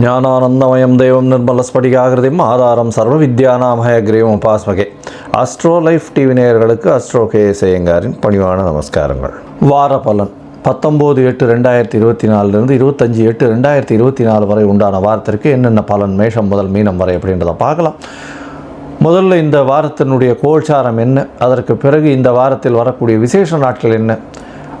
ஞானானந்தமயம் தெய்வம் நிர்மலஸ்படிகாகிருதியும் ஆதாரம் சர்வ வித்யானாமய கிரீவம் உபாஸ்மகே. அஸ்ட்ரோ லைஃப் டிவி நேயர்களுக்கு அஸ்ட்ரோ கே செய்யங்காரின் பணிவான நமஸ்காரங்கள். வார பலன் பத்தொம்போது எட்டு ரெண்டாயிரத்தி இருபத்தி நாலுலேருந்து இருபத்தஞ்சி எட்டு ரெண்டாயிரத்தி இருபத்தி நாலு வரை உண்டான வாரத்திற்கு என்னென்ன பலன் மேஷம் முதல் மீனம் வரை அப்படின்றத பார்க்கலாம். முதல்ல இந்த வாரத்தினுடைய கோல்சாரம் என்ன? அதற்கு பிறகு இந்த வாரத்தில் வரக்கூடிய விசேஷ நாட்கள் என்ன?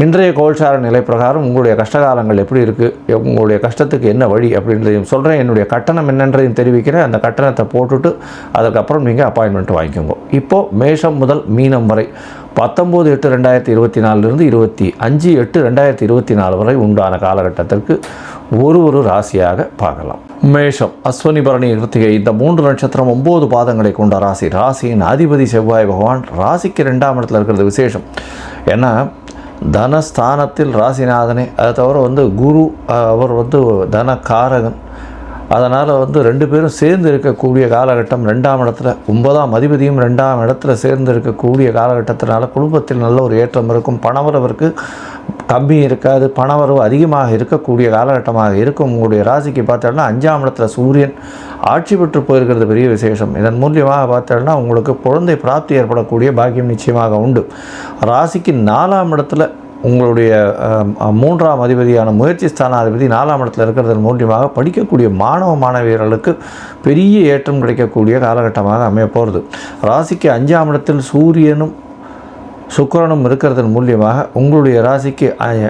இன்றைய கோல்சார நிலை பிரகாரம் உங்களுடைய கஷ்டகாலங்கள் எப்படி இருக்குது உங்களுடைய கஷ்டத்துக்கு என்ன வழி அப்படின்றதையும் சொல்கிறேன் என்னுடைய கட்டணம் என்னன்றதையும் தெரிவிக்கிறேன். அந்த கட்டணத்தை போட்டுட்டு அதுக்கப்புறம் நீங்கள் அப்பாயின்மெண்ட் வாங்கிக்கோங்க. இப்போது மேஷம் முதல் மீனம் வரை பத்தொம்போது எட்டு ரெண்டாயிரத்தி இருபத்தி நாலுலேருந்து இருபத்தி அஞ்சு எட்டு ரெண்டாயிரத்தி இருபத்தி நாலு வரை உண்டான காலகட்டத்திற்கு ஒரு ஒரு ராசியாக பார்க்கலாம். மேஷம் அஸ்வனி பரணி கிருத்திகை இந்த மூன்று நட்சத்திரம் ஒம்பது பாதங்களை கொண்ட ராசி. ராசியின் அதிபதி செவ்வாய் பகவான் ராசிக்கு ரெண்டாம் இடத்துல இருக்கிறது விசேஷம். ஏன்னா தனஸ்தானத்தில் ராசிநாதனே. அதை தவிர வந்து குரு அவர் வந்து தனகாரகன் அதனால் வந்து ரெண்டு பேரும் சேர்ந்து இருக்கக்கூடிய காலகட்டம் ரெண்டாம் இடத்துல ஒன்பதாம் அதிபதியும் ரெண்டாம் இடத்துல சேர்ந்து இருக்கக்கூடிய காலகட்டத்தினால குடும்பத்தில் நல்ல ஒரு ஏற்றம் இருக்கும். பணவரவிற்கு கம்மி இருக்காது பணவரவு அதிகமாக இருக்கக்கூடிய காலகட்டமாக இருக்கும். உங்களுடைய ராசிக்கு பார்த்தோம்னா அஞ்சாம் இடத்துல சூரியன் ஆட்சி பெற்று போயிருக்கிறது பெரிய விசேஷம். இதன் மூலியமாக பார்த்தோம்னா உங்களுக்கு குழந்தை பிராப்தி ஏற்படக்கூடிய பாக்கியம் நிச்சயமாக உண்டு. ராசிக்கு நாலாம் இடத்துல உங்களுடைய மூன்றாம் அதிபதியான முயற்சி ஸ்தானாதிபதி நாலாம் இடத்துல இருக்கிறதன் மூலியமாக படிக்கக்கூடிய மாணவ மாணவியர்களுக்கு பெரிய ஏற்றம் கிடைக்கக்கூடிய காலகட்டமாக அமைய போகிறது. ராசிக்கு அஞ்சாம் இடத்தில் சூரியனும் சுக்கரனும் இருக்கிறதன் மூலியமாக உங்களுடைய ராசிக்கு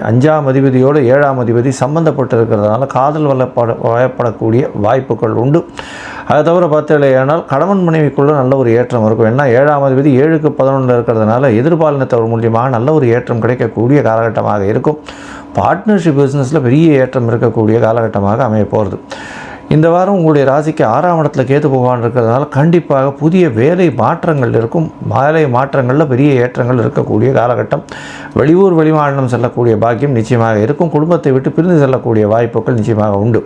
அஞ்சாம் அதிபதியோடு ஏழாம் அதிபதி சம்பந்தப்பட்டிருக்கிறதுனால காதல் வளப்பட வயப்படக்கூடிய வாய்ப்புகள் உண்டு. அதை தவிர பார்த்தீங்களேனால் கணவன் மனைவிக்குள்ள நல்ல ஒரு ஏற்றம் இருக்கும். ஏன்னா ஏழாம் அதிபதி ஏழுக்கு பதினொன்றில் இருக்கிறதுனால எதிர்பாலினத்தவர் மூலியமாக நல்ல ஒரு ஏற்றம் கிடைக்கக்கூடிய காலகட்டமாக இருக்கும். பார்ட்னர்ஷிப் பிஸ்னஸில் பெரிய ஏற்றம் இருக்கக்கூடிய காலகட்டமாக அமைய போகிறது இந்த வாரம் உங்களுடைய ராசிக்கு ஆறாம் இடத்துல கேது பகவான் இருக்கிறதுனால கண்டிப்பாக புதிய வேலை மாற்றங்கள் இருக்கும். வேலை மாற்றங்களில் பெரிய ஏற்றங்கள் இருக்கக்கூடிய காலகட்டம். வெளியூர் வெளிமாநிலம் செல்லக்கூடிய பாக்கியம் நிச்சயமாக இருக்கும். குடும்பத்தை விட்டு பிரிந்து செல்லக்கூடிய வாய்ப்புகள் நிச்சயமாக உண்டு.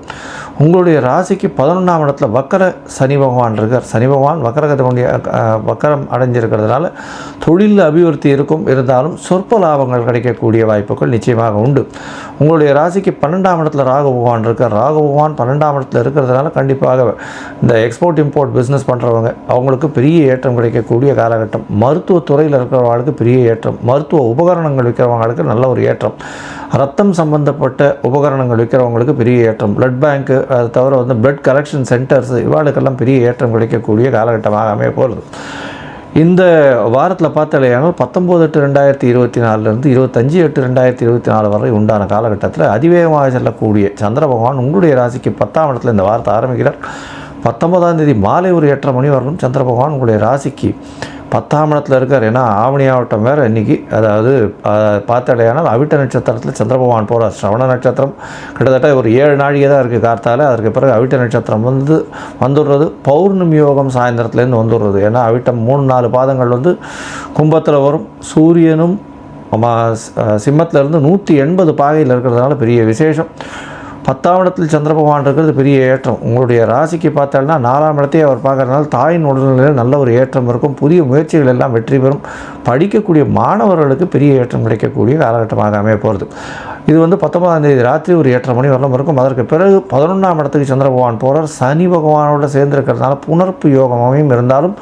உங்களுடைய ராசிக்கு பதினொன்றாம் இடத்துல வக்கர சனி பகவான் இருக்கார். சனி பகவான் வக்கரகத்தினுடைய வக்கரம் அடைஞ்சிருக்கிறதுனால தொழில் அபிவிருத்தி இருக்கும். இருந்தாலும் சொற்ப லாபங்கள் கிடைக்கக்கூடிய வாய்ப்புகள் நிச்சயமாக உண்டு. உங்களுடைய ராசிக்கு பன்னெண்டாம் இடத்துல ராகு பகவான் இருக்கார். ராகு பகவான் பன்னெண்டாம் இடத்துல இருக்கிறதுனால கண்டிப்பாக இந்த எக்ஸ்போர்ட் இம்போர்ட் பிஸ்னஸ் பண்ணுறவங்க அவங்களுக்கு பெரிய ஏற்றம் கிடைக்கக்கூடிய காலகட்டம். மருத்துவத்துறையில் இருக்கிறவங்களுக்கு பெரிய ஏற்றம். மருத்துவ உபகரணங்கள் விற்கிறவங்களுக்கு நல்ல ஒரு ஏற்றம். ரத்தம் சம்பந்தப்பட்ட உபகரணங்கள் விற்கிறவங்களுக்கு பெரிய ஏற்றம். பிளட் பேங்க்கு அது தவிர வந்து பிளட் கலெக்ஷன் சென்டர்ஸ் இவாளுக்கெல்லாம் பெரிய ஏற்றம் கிடைக்கக்கூடிய காலகட்டமாக அமைய போகிறது இந்த வாரத்தில் பார்த்தாலேயானால் பத்தொம்போது எட்டு ரெண்டாயிரத்தி இருபத்தி நாலுலேருந்து இருபத்தஞ்சி எட்டு ரெண்டாயிரத்தி இருபத்தி நாலு வரை உண்டான காலகட்டத்தில் அதிவேகமாக செல்லக்கூடிய சந்திர பகவான் உங்களுடைய ராசிக்கு பத்தாம் இடத்துல இந்த வாரத்தை ஆரம்பிக்கிறார். பத்தொன்பதாம் தேதி மாலை ஒரு எட்டரை மணி வரலும் சந்திர பகவான் உங்களுடைய ராசிக்கு பத்தாம் இடத்துல இருக்கார். ஏன்னா ஆவணி ஆவட்டம் வேறு இன்னைக்கு. அதாவது பார்த்தடையானால் அவிட்ட நட்சத்திரத்தில் சந்திரபகவான் போகிறார் ஸ்ரவண நட்சத்திரம். கிட்டத்தட்ட ஒரு ஏழு நாழிகை தான் இருக்குது கார்த்தால். அதற்கு பிறகு அவிட்ட நட்சத்திரம் வந்து வந்துடுறது. பௌர்ணமி யோகம் சாயந்தரத்துலேருந்து வந்துடுறது. ஏன்னா அவிட்டம் மூணு நாலு பாதங்கள் வந்து கும்பத்தில் வரும். சூரியனும் சிம்மத்தில் இருந்து நூற்றி எண்பது பாகையில் இருக்கிறதுனால பெரிய விசேஷம். பத்தாம் இடத்தில் சந்திர பகவான் இருக்கிறது பெரிய ஏற்றம். உங்களுடைய ராசிக்கு பார்த்தால்னா நாலாம் இடத்தையே அவர் பார்க்குறதுனால தாயின் உடல்நிலையில் நல்ல ஒரு ஏற்றம் இருக்கும். புதிய முயற்சிகள் எல்லாம் வெற்றி பெறும். படிக்கக்கூடிய மாணவர்களுக்கு பெரிய ஏற்றம் கிடைக்கக்கூடிய காலகட்டமாக அமைய போகிறது இது வந்து பத்தொன்பதாம் தேதி ராத்திரி ஒரு ஏற்ற மணி வரலாம் இருக்கும். அதற்கு பிறகு பதினொன்றாம் இடத்துக்கு சந்திர பகவான் போகிறார் சனி பகவானோட சேர்ந்திருக்கிறதுனால புனர்ப்பு யோகமாகவும் இருந்தாலும்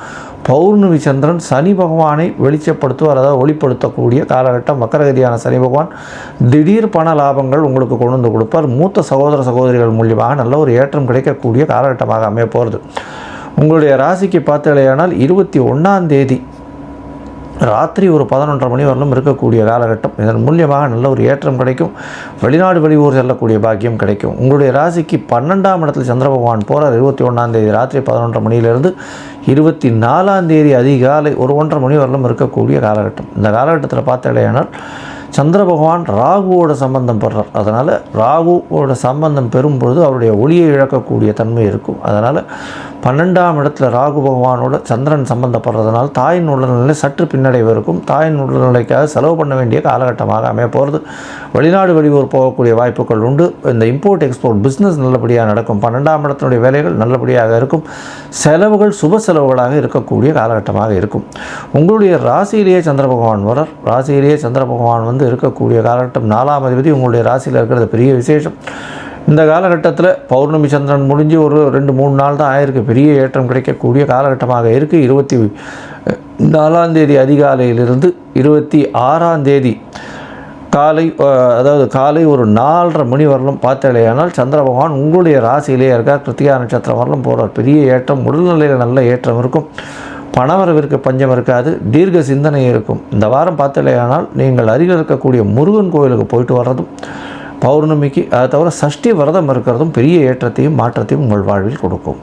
பௌர்ணமி சந்திரன் சனி பகவானை வெளிச்சப்படுத்துவார் அதாவது ஒளிப்படுத்தக்கூடிய காலகட்டம். வக்கரகதியான சனி பகவான் திடீர் பண லாபங்கள் உங்களுக்கு கொண்டு வந்து கொடுப்பார். மூத்த சகோதர சகோதரிகள் மூலியமாக நல்ல ஒரு ஏற்றம் கிடைக்கக்கூடிய காலகட்டமாக அமைய போகிறது உங்களுடைய ராசிக்கு பார்த்தலையானால் இருபத்தி ஒன்றாம் தேதி ராத்திரி ஒரு பதினொன்றரை மணி வரலும் இருக்கக்கூடிய காலகட்டம். இதன் மூலியமாக நல்ல ஒரு ஏற்றம் கிடைக்கும். வெளிநாடு வெளியூர் செல்லக்கூடிய பாக்கியம் கிடைக்கும். உங்களுடைய ராசிக்கு பன்னெண்டாம் இடத்தில் சந்திர பகவான் போகிறார் இருபத்தி ஒன்றாம் தேதி ராத்திரி பதினொன்றரை மணியிலிருந்து இருபத்தி நாலாம் தேதி அதிகாலை ஒரு ஒன்றரை மணி வரலும் இருக்கக்கூடிய காலகட்டம். இந்த காலகட்டத்தில் பார்த்தடையானால் சந்திர பகவான் ராகுவோட சம்பந்தம் பெறார் அதனால் ராகுவோட சம்பந்தம் பெறும்பொழுது அவருடைய ஒளியை இழக்கக்கூடிய தன்மை இருக்கும். அதனால் பன்னெண்டாம் இடத்துல ராகு பகவானோட சந்திரன் சம்பந்தப்படுறதுனால தாயின் உடல்நிலை சற்று பின்னடைவு இருக்கும். தாயின் உடல்நிலைக்காக செலவு பண்ண வேண்டிய காலகட்டமாக அமைய போகிறது. வெளிநாடு வெளியூர் போகக்கூடிய வாய்ப்புகள் உண்டு. இந்த இம்போர்ட் எக்ஸ்போர்ட் பிஸ்னஸ் நல்லபடியாக நடக்கும். பன்னெண்டாம் இடத்தினுடைய வேலைகள் நல்லபடியாக இருக்கும். செலவுகள் சுப செலவுகளாக இருக்கக்கூடிய காலகட்டமாக இருக்கும். உங்களுடைய ராசியிலேயே சந்திர பகவான் வரார். ராசியிலேயே சந்திர பகவான் வந்து இருக்கக்கூடிய காலகட்டம் நாலாம் அதிபதி. உங்களுடைய ராசியில் இருக்கிறது பெரிய விசேஷம். இந்த காலகட்டத்தில் பௌர்ணமி சந்திரன் முடிஞ்சு ஒரு ரெண்டு மூணு நாள் தான் ஆயிருக்கு. பெரிய ஏற்றம் கிடைக்கக்கூடிய காலகட்டமாக இருக்குது இருபத்தி நாலாம் தேதி அதிகாலையிலிருந்து இருபத்தி ஆறாம் தேதி காலை அதாவது காலை ஒரு நாலரை மணி வரலும் பார்த்தாலேயானால் சந்திர பகவான் உங்களுடைய ராசியிலே இருக்கார் கிருத்திகா நட்சத்திரம் வரலும் போகிறார் பெரிய ஏற்றம் உடல்நிலையில் நல்ல ஏற்றம் இருக்கும். பணவரவிற்கு பஞ்சம் இருக்காது. தீர்க்க சிந்தனை இருக்கும். இந்த வாரம் பார்த்தலையானால் நீங்கள் அருகில் இருக்கக்கூடிய முருகன் கோயிலுக்கு போயிட்டு வர்றதும் பௌர்ணமிக்கு அதை தவிர சஷ்டி விரதம் இருக்கிறதும் பெரிய ஏற்றத்தையும் மாற்றத்தையும் உங்கள் வாழ்வில் கொடுக்கும்.